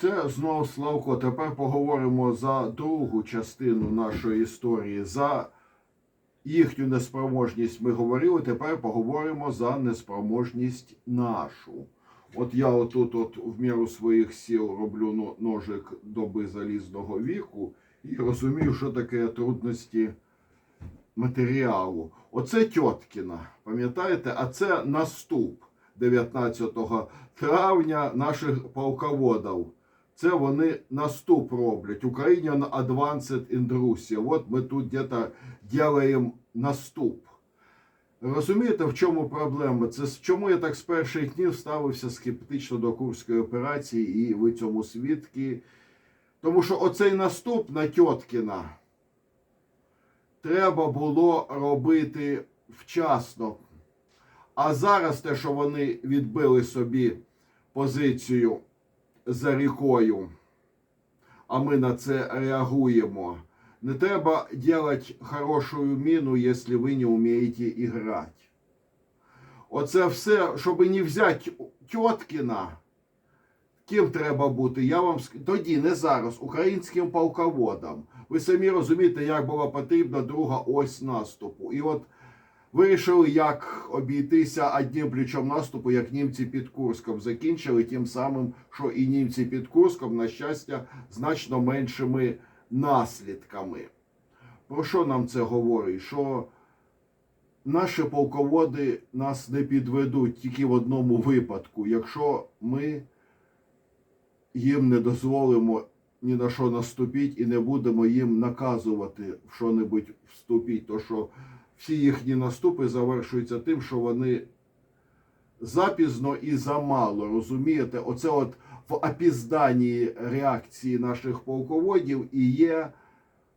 Це знову Славко. Тепер поговоримо за другу частину нашої історії. За їхню неспроможність ми говорили. Тепер поговоримо за неспроможність нашу. От я отут, от в міру своїх сіл роблю ножик доби залізного віку і розумію, що таке трудності матеріалу. Оце Тьоткіна, пам'ятаєте? А це наступ 19 травня наших полководів. Це вони наступ роблять. Ukrainian Advanced in Russia. От ми тут где-то делаємо наступ. Розумієте, в чому проблема? Це чому я так з перших днів ставився скептично до Курської операції, і ви цьому свідки. Тому що оцей наступ на Тьоткіна треба було робити вчасно. А зараз те, що вони відбили собі позицію за рікою, а ми на це реагуємо. Не треба делать хорошую міну, якщо ви не вмієте грати. Оце все, щоб не взяти Тьоткіна, ким треба бути, я вам тоді, не зараз, українським полководом. Ви самі розумієте, як була потрібна друга ось наступу. І от вирішили, як обійтися одним плечом наступу, як німці під Курском. Закінчили тим самим, що і німці під Курском, на щастя, значно меншими наслідками. Про що нам це говорить? Що наші полководи нас не підведуть тільки в одному випадку, якщо ми їм не дозволимо ні на що наступити і не будемо їм наказувати в що-небудь вступити, то що всі їхні наступи завершуються тим, що вони запізно і замало. Розумієте, оце от в опізданні реакції наших полководів і є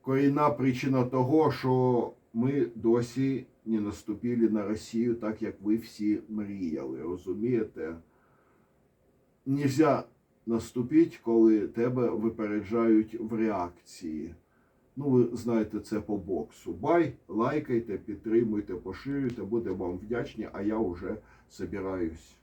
корінна причина того, що ми досі не наступили на Росію так, як ви всі мріяли. Розумієте? Нельзя наступити, коли тебе випереджають в реакції. Ну, ви знаєте це по боксу. Бай, лайкайте, підтримуйте, поширюйте, будемо вам вдячні, а я вже собираюсь